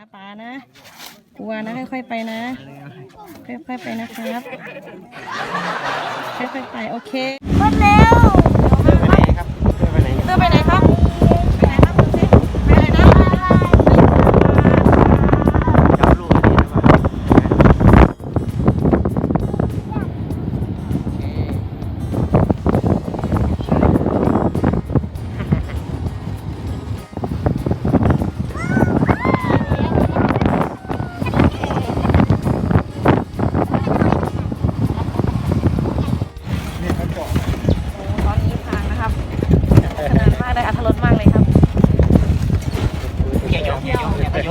นะป๋านะกลัวนะค่อยๆไปนะ ค่อยๆไปนะครับ ค่อยๆไปโอเคหมดแล้ว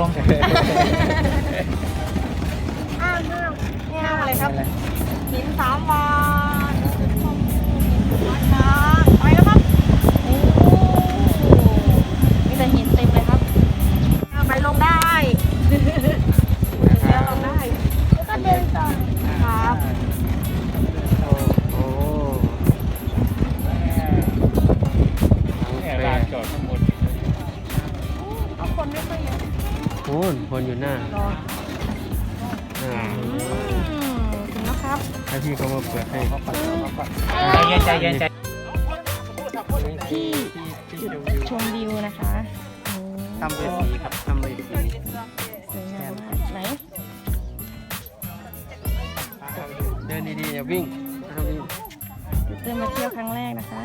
อย่ายอมอย่าไปยอมอ้าวห้ามห้ามอะไรครับหินสามวานไปแล้วครับโอ้มีแต่หินเต็มเลยครับเอาไปลงได้เดี๋ยวลงได้ แล้วก็เดินต่อครับ อ้นคนอยู่หน้ารออ่าอืมถึงแล้วครับให้พี่เขามาเปิดให้ใจเย็นใจเย็นใจที่จุดชมวิวนะคะโอ้ทำเวทีครับทำเวทีสวยงามมากไหนเดินดีๆอย่าวิ่งห้ามวิ่งเดินมาเที่ยวครั้งแรกนะคะ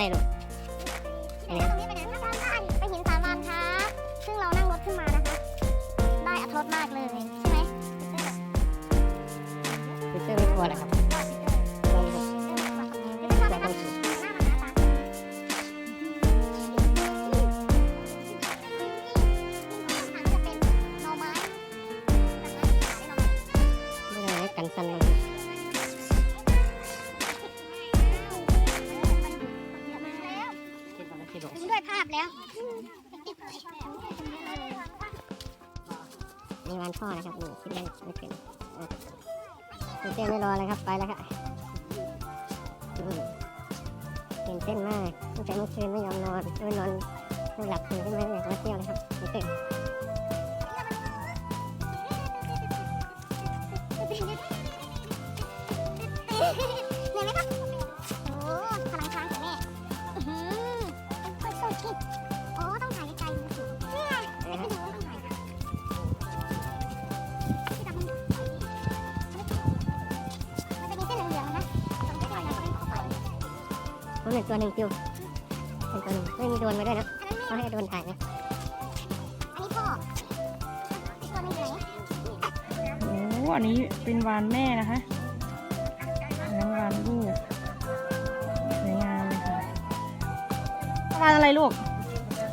พี่เต้มาอะไรลูกไปไหนครับไปหินสามวันครับซึ่งเรานั่งรถขึ้นมานะคะ ได้อัตรสมากเลย ใช่ไหมพี่เต้ไม่กลัวเหรอครับ มีงานพ่อนะครับนี่คิดได้ไม่เกินตื่นเต้นไม่รอเลยครับไปแล้วครับตื่นเต้นมากตั้งแต่เมื่อคืนไม่ยอมนอนไม่นอนไม่หลับตื่นขึ้นมาอยากมาเที่ยวเลยครับตื่นเต้นเห ห็นตัวหนึ่งคิวเป็นตัวหนึ่งไม่มีโดรนมาด้วยนะเขาให้โดรนถ่ายนะอันนี้พ่อตัวมันอยู่ไหนโอ้อันนี้เป็นวานแม่นะคะอันนั้นวานลูกสวยงามเลยค่ะวานอะไรลูก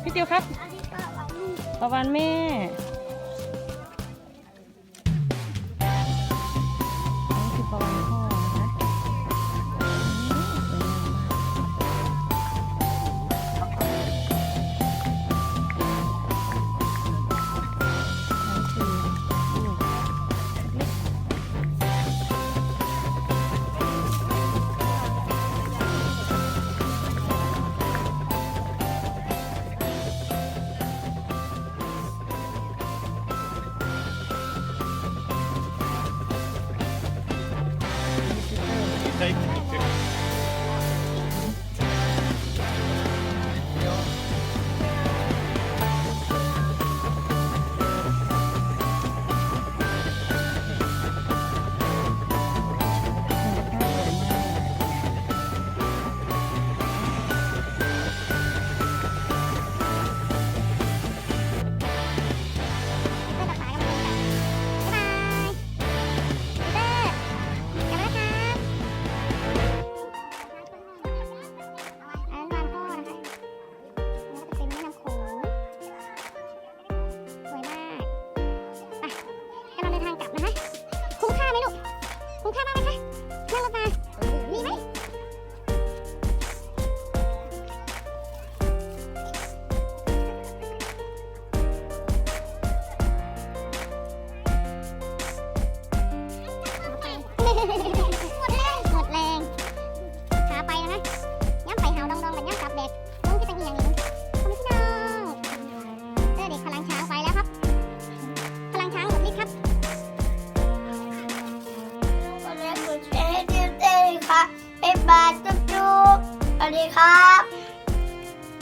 พี่ติวครับอันนี้ก็เราลูกประวานแม่ 你快慢开。 บายจุ๊บสวัสดีครับ